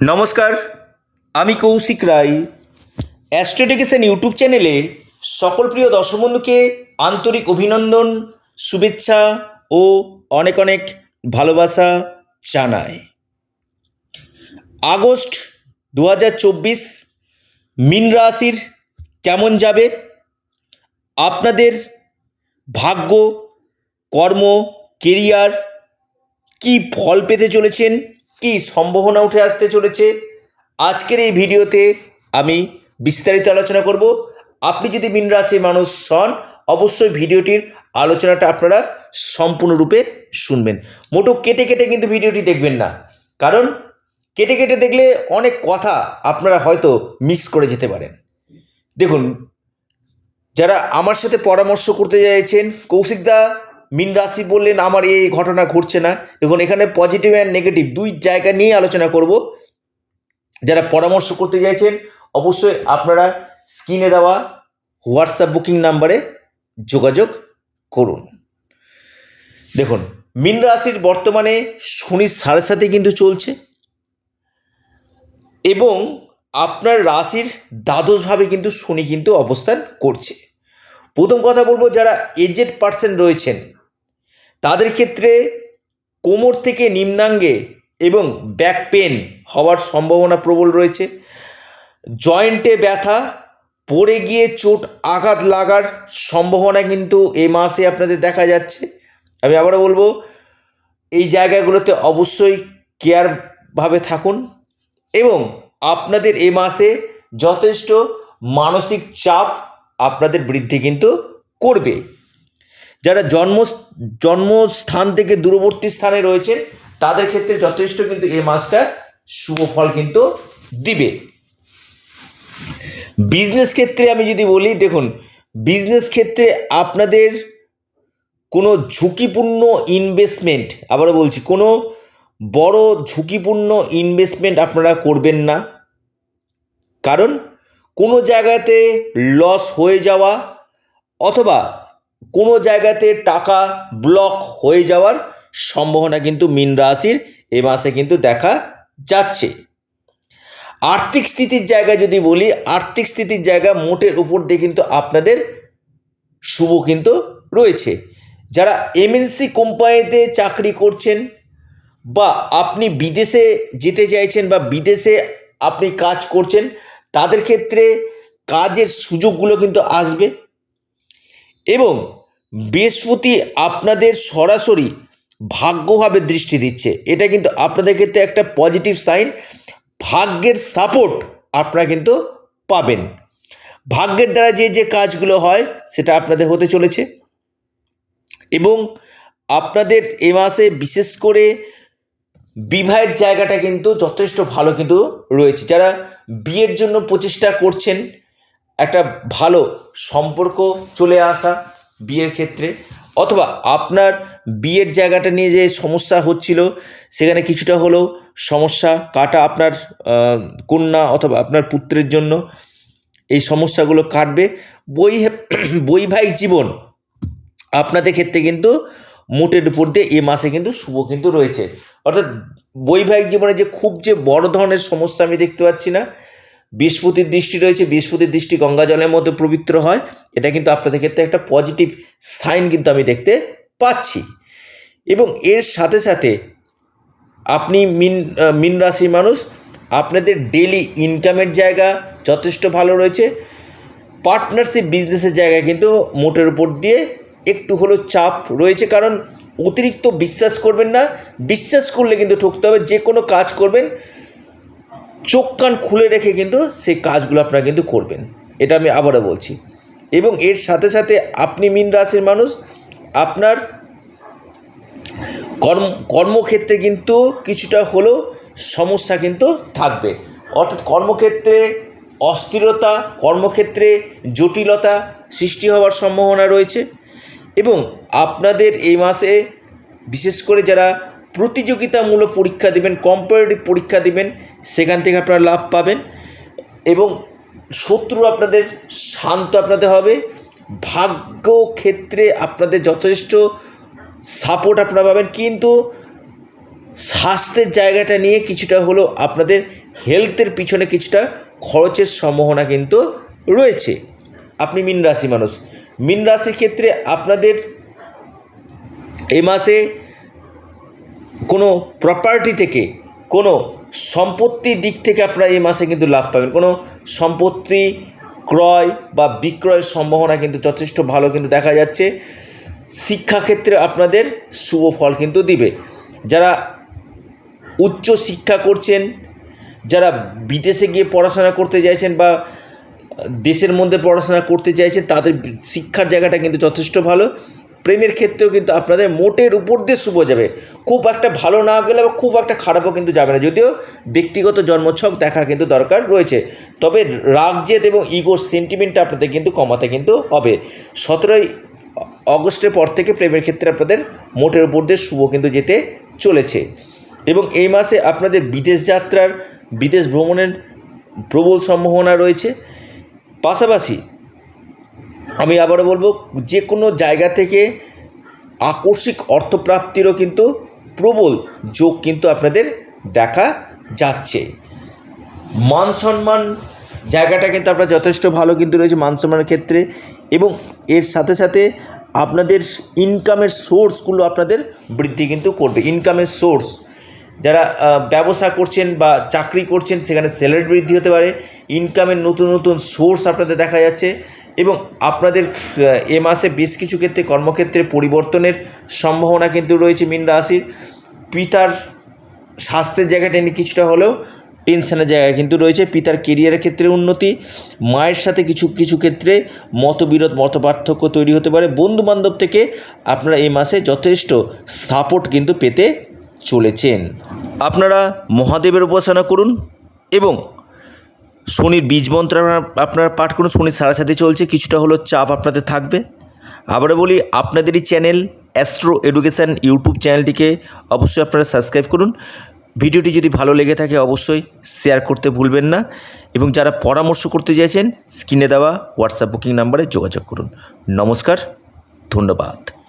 নমস্কার, আমি কৌশিক রায়। অ্যাস্ট্রোডিকেশন ইউটিউব চ্যানেলে সকল প্রিয় দর্শক বন্ধুকে আন্তরিক অভিনন্দন, শুভেচ্ছা ও অনেক অনেক ভালোবাসা জানাই। আগস্ট দু হাজার চব্বিশ, মিন রাশির কেমন যাবে? আপনাদের ভাগ্য, কর্ম কেরিয়ার কি ফল পেতে চলেছেন? কি সম্ভাবনা উঠে আসতে চলেছে? আজকের এই ভিডিওতে আমি বিস্তারিত আলোচনা করব। আপনি যদি মীন রাশির মানুষ হন, অবশ্যই ভিডিওটির আলোচনাটা আপনারা সম্পূর্ণরূপে শুনবেন। মোটো কেটে কেটে কিন্তু ভিডিওটি দেখবেন না। কারণ কেটে কেটে দেখলে অনেক কথা আপনারা হয়তো মিস করে যেতে পারেন। দেখুন, যারা আমার সাথে পরামর্শ করতে চাইছেন কৌশিকদা মিন রাশি বললেন, আমার এই ঘটনা ঘটছে না। দেখুন, এখানে পজিটিভ অ্যান্ড নেগেটিভ দুই জায়গা নিয়ে আলোচনা করব। যারা পরামর্শ করতে চাইছেন, অবশ্যই আপনারা স্ক্রিনে দেওয়া হোয়াটসঅ্যাপ বুকিং নাম্বারে যোগাযোগ করুন। দেখুন, মিন রাশির বর্তমানে শনির সাড়ে সাথে কিন্তু চলছে এবং আপনার রাশির দ্বাদশভাবে কিন্তু শনি কিন্তু অবস্থান করছে। প্রথম কথা বলব, যারা এজেড পার্সন রয়েছেন তাদের ক্ষেত্রে কোমর থেকে নিম্নাঙ্গে এবং ব্যাক পেন হওয়ার সম্ভাবনা প্রবল রয়েছে। জয়েন্টে ব্যথা, পড়ে গিয়ে চোট আঘাত লাগার সম্ভাবনা কিন্তু এই মাসে আপনাদের দেখা যাচ্ছে। আমি আবারও বলব, এই জায়গাগুলোতে অবশ্যই কেয়ারভাবে থাকুন এবং আপনাদের এ মাসে যথেষ্ট মানসিক চাপ আপনাদের বৃদ্ধি কিন্তু করবে। যারা জন্ম, জন্মস্থান থেকে দূরবর্তী স্থানে রয়েছেন, তাদের ক্ষেত্রে যথেষ্ট কিন্তু এই মাসটা শুভ ফল কিন্তু দিবে। বিজনেস ক্ষেত্রে আমি যদি বলি, দেখুন, বিজনেস ক্ষেত্রে আপনাদের কোনো ঝুঁকিপূর্ণ ইনভেস্টমেন্ট আবারও বলছি, কোনো বড় ঝুঁকিপূর্ণ ইনভেস্টমেন্ট আপনারা করবেন না। কারণ কোনো জায়গাতে লস হয়ে যাওয়া অথবা কোনো জায়গাতে টাকা ব্লক হয়ে যাওয়ার সম্ভাবনা কিন্তু মীন রাশির এ মাসে কিন্তু দেখা যাচ্ছে। আর্থিক স্থিতির জায়গায় যদি বলি, আর্থিক স্থিতির জায়গা মোটের উপর দিয়ে কিন্তু আপনাদের শুভ কিন্তু রয়েছে। যারা এমএনসি কোম্পানিতে চাকরি করছেন বা আপনি বিদেশে যেতে চাইছেন বা বিদেশে আপনি কাজ করছেন, তাদের ক্ষেত্রে কাজের সুযোগগুলো কিন্তু আসবে। এবং বৃহস্পতি আপনাদের সরাসরি ভাগ্যভাবে দৃষ্টি দিচ্ছে। এটা কিন্তু আপনাদের ক্ষেত্রে একটা পজিটিভ সাইন ভাগ্যের সাপোর্ট আপনারা কিন্তু পাবেন। ভাগ্যের দ্বারা যে যে কাজগুলো হয়, সেটা আপনাদের হতে চলেছে। এবং আপনাদের এ মাসে বিশেষ করে বিবাহের জায়গাটা কিন্তু যথেষ্ট ভালো কিন্তু রয়েছে। যারা বিয়ের জন্য প্রচেষ্টা করছেন একটা ভালো সম্পর্ক চলে আসা বিয়ের ক্ষেত্রে। অথবা আপনার বিয়ের জায়গাটা নিয়ে যে সমস্যা হচ্ছিল, সেখানে কিছুটা হলেও সমস্যা কাটা আপনার কন্যা অথবা আপনার পুত্রের জন্য এই সমস্যাগুলো কাটবে। বই বৈবাহিক জীবন আপনাদের ক্ষেত্রে কিন্তু মোটের উপর দিয়ে এ মাসে কিন্তু শুভ কিন্তু রয়েছে। অর্থাৎ বৈবাহিক জীবনে যে খুব যে বড় ধরনের সমস্যা আমি দেখতে পাচ্ছি না বৃহস্পতির দৃষ্টি রয়েছে, বৃহস্পতির দৃষ্টি গঙ্গা জলের মধ্যে পবিত্র হয়। এটা কিন্তু আপনাদের ক্ষেত্রে একটা পজিটিভ সাইন কিন্তু আমি দেখতে পাচ্ছি। এবং এর সাথে সাথে আপনি মিন মিন রাশির মানুষ, আপনাদের ডেলি ইনকামের জায়গা যথেষ্ট ভালো রয়েছে। পার্টনারশিপ বিজনেসের জায়গা কিন্তু মোটের উপর দিয়ে একটু হলেও চাপ রয়েছে। কারণ অতিরিক্ত বিশ্বাস করবেন না। বিশ্বাস করলে কিন্তু ঠকতে হবে, যে কোনো কাজ করবেন। চোখ কান খুলে রেখে কিন্তু সেই কাজগুলো আপনারা কিন্তু করবেন। এটা আমি আবারও বলছি। এবং এর সাথে সাথে আপনি মিন রাশির মানুষ, আপনার কর্ম, কর্মক্ষেত্রে কিন্তু কিছুটা হলেও সমস্যা কিন্তু থাকবে। অর্থাৎ কর্মক্ষেত্রে অস্থিরতা, কর্মক্ষেত্রে জটিলতা সৃষ্টি হওয়ার সম্ভাবনা রয়েছে। এবং আপনাদের এই মাসে বিশেষ করে যারা প্রতিযোগিতামূলক পরীক্ষা দেবেন কম্পারেটিভ পরীক্ষা দেবেন, সেখান থেকে আপনারা লাভ পাবেন এবং শত্রু আপনাদের শান্ত আপনাদের হবে, ভাগ্য ক্ষেত্রে আপনাদের যথেষ্ট সাপোর্ট আপনারা পাবেন, কিন্তু স্বাস্থ্যের জায়গাটা নিয়ে কিছুটা হলো আপনাদের হেলথের পিছনে কিছুটা খরচের সম্ভাবনা কিন্তু রয়েছে। আপনি মিন রাশি মানুষ, মিন রাশির ক্ষেত্রে আপনাদের এ মাসে কোনো প্রপার্টি থেকে, কোনো সম্পত্তির দিক থেকে আপনারা এই মাসে কিন্তু লাভ পাবেন। কোনো সম্পত্তি ক্রয় বা বিক্রয়ের সম্ভাবনা কিন্তু যথেষ্ট ভালো কিন্তু দেখা যাচ্ছে। শিক্ষাক্ষেত্রে আপনাদের শুভ ফল কিন্তু দিবে। যারা উচ্চ শিক্ষা করছেন, যারা বিদেশে গিয়ে পড়াশোনা করতে চাইছেন বা দেশের মধ্যে পড়াশোনা করতে চাইছেন, তাদের শিক্ষার জায়গাটা কিন্তু যথেষ্ট ভালো। প্রেমের ক্ষেত্রেও কিন্তু আপনাদের মোটের উপর দিয়ে শুভ যাবে। খুব একটা ভালো না গেলে বা খুব একটা খারাপও কিন্তু যাবে না। যদিও ব্যক্তিগত জন্মছক দেখা কিন্তু দরকার রয়েছে। তবে রাগ, জেদ এবং ইগোর সেন্টিমেন্টটা আপনাদের কিন্তু কমাতে কিন্তু হবে। সতেরোই অগস্টের পর থেকে প্রেমের ক্ষেত্রে আপনাদের মোটের উপর দিয়ে শুভ কিন্তু যেতে চলেছে। এবং এই মাসে আপনাদের বিদেশ যাত্রার, বিদেশ ভ্রমণের প্রবল সম্ভাবনা রয়েছে। পাশাপাশি আমি আবারও বলব যে কোনো জায়গা থেকে আকস্মিক অর্থপ্রাপ্তিরও কিন্তু প্রবল যোগ কিন্তু আপনাদের দেখা যাচ্ছে। মান সম্মান জায়গাটা কিন্তু আপনার যথেষ্ট ভালো কিন্তু রয়েছে মান সম্মানের ক্ষেত্রে এবং এর সাথে সাথে আপনাদের ইনকামের সোর্সগুলো আপনাদের বৃদ্ধি কিন্তু করবে। ইনকামের সোর্স যারা ব্যবসা করছেন বা চাকরি করছেন, সেখানে স্যালারি বৃদ্ধি হতে পারে। ইনকামের নতুন নতুন সোর্স আপনাদের দেখা যাচ্ছে। এবং আপনাদের এ মাসে বেশ কিছু ক্ষেত্রে কর্মক্ষেত্রে পরিবর্তনের সম্ভাবনা কিন্তু রয়েছে মিন রাশির। পিতার স্বাস্থ্যের জায়গাটা নিয়ে কিছুটা হলেও টেনশনের জায়গা কিন্তু রয়েছে। পিতার কেরিয়ারের ক্ষেত্রে উন্নতি, মায়ের সাথে কিছু কিছু ক্ষেত্রে মতবিরোধ মত পার্থক্য তৈরি হতে পারে। বন্ধু বান্ধব থেকে আপনারা এই মাসে যথেষ্ট সাপোর্ট কিন্তু পেতে চলেছেন। আপনারা মহাদেবের উপাসনা করুন এবং শনির বীজ মন্ত্র আপনারা- পাঠ করুন শনির সাড়ে চলছে, কিছুটা হলো চাপ আপনাদের থাকবে। আবারও বলি, আপনাদেরই চ্যানেল অ্যাস্ট্রো এডুকেশান ইউটিউব চ্যানেলটিকে অবশ্যই আপনারা সাবস্ক্রাইব করুন। ভিডিওটি যদি ভালো লেগে থাকে, অবশ্যই শেয়ার করতে ভুলবেন না। এবং যারা পরামর্শ করতে চাইছেন, স্ক্রিনে দেওয়া হোয়াটসঅ্যাপ বুকিং নাম্বারে যোগাযোগ করুন। নমস্কার, ধন্যবাদ।